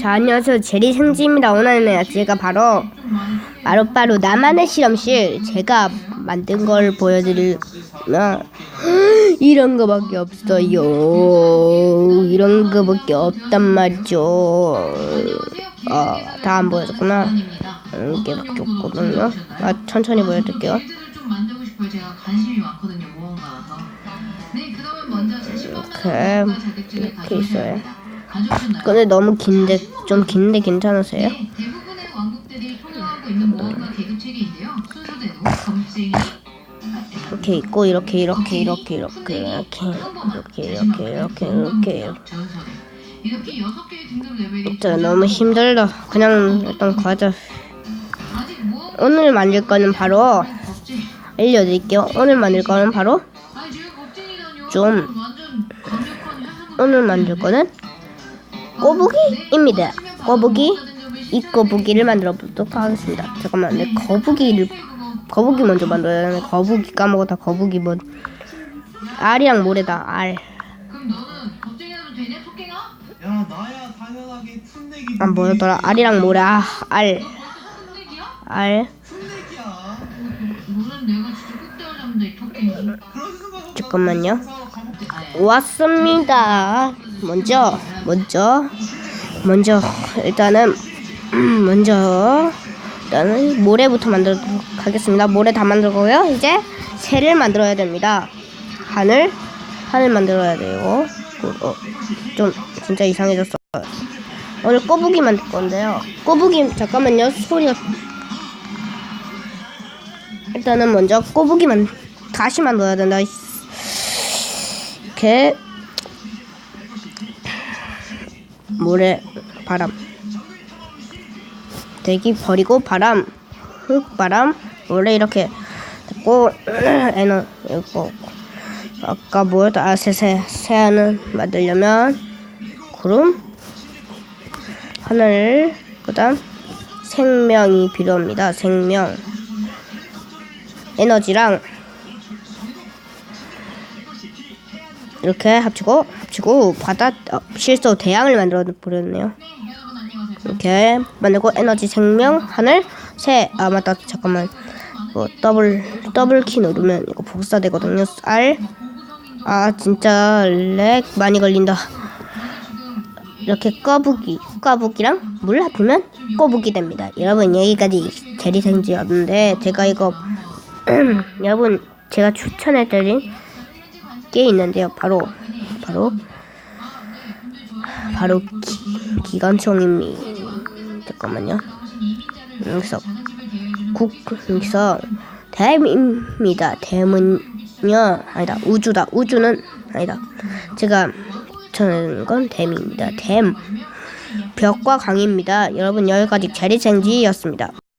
자 안녕하세요. 제리 생지입니다. 오늘은 제가 바로 바로 바로 나만의 실험실 제가 만든 걸 보여드리면 이런 거밖에 없어요. 이런 거밖에 없단 말이죠. 아다 안 보여줬구나. 이게밖에 없거든요. 아 천천히 보여드릴게요. 이렇게 이렇게 있어요 근데 너무 긴데 좀 긴데 괜찮으세요? 네, 대부분의 왕국들이 통용하고 있는 무언가 계급체계인데요. 순서대로 검증이 이렇게 있고 이렇게 이렇게 이렇게 이렇게 이렇게 이렇게 이렇게 이렇게 이렇게 이렇게 여섯 개의 등급 레벨이 진짜 너무 힘들다 그냥 일단 아직 무언가 오늘 만들 거는 바로. 알려드릴게요 오늘 만들 거는 바로. 좀. 오늘 만들 거는 꼬북이입니다 꼬북이 이 거북이를 만들어 보도록 하겠습니다. 잠깐만, 내 거북이를 거북이 먼저 만들어야 되는 거북이 까먹었다. 거북이 뭔 알이랑 모래다. 알. 아 뭐였더라? 알이랑 모래. 아, 알. 알. 잠깐만요. 왔습니다. 먼저 먼저, 먼저, 일단은, 먼저, 일단은 모래부터 만들도록 하겠습니다. 모래 다 만들고요. 이제 새를 만들어야 됩니다. 하늘, 하늘 만들어야 돼요. 어, 어, 좀 진짜 이상해졌어. 오늘 꼬부기 만들 건데요. 꼬부기 잠깐만요. 소리가 일단은 먼저 꼬부기만 다시 만들어야 된다. 이렇게 모래 바람. 대기 버리고 바람 흙 바람. 모래 이렇게 됐고 에너 이거 아까 뭐였다? 아 새새 새하늘 만들려면 구름? 하늘 그다음 생명이 필요합니다. 생명. 에너지랑 이렇게 합치고 합치고 바다 어, 실수 대양을 만들어 버렸네요. 이렇게 만들고 에너지 생명 하늘 새아 맞다 잠깐만 이거 더블 더블 키 누르면 이거 복사되거든요. 쌀아 진짜 렉 많이 걸린다. 이렇게 꺼부기 꺼부기랑 물 합치면 꼬부기 됩니다. 여러분 여기까지 제리생지였는데 제가 이거 여러분 제가 추천해드린 게 있는데요. 바로 바로 바로 기, 기관총입니다. 잠깐만요. 여기서 국 여기서 댐입니다. 댐은요 아니다 우주다. 우주는 아니다. 제가 저는 건 댐입니다. 댐 벽과 강입니다. 여러분 여기까지 제리생지였습니다.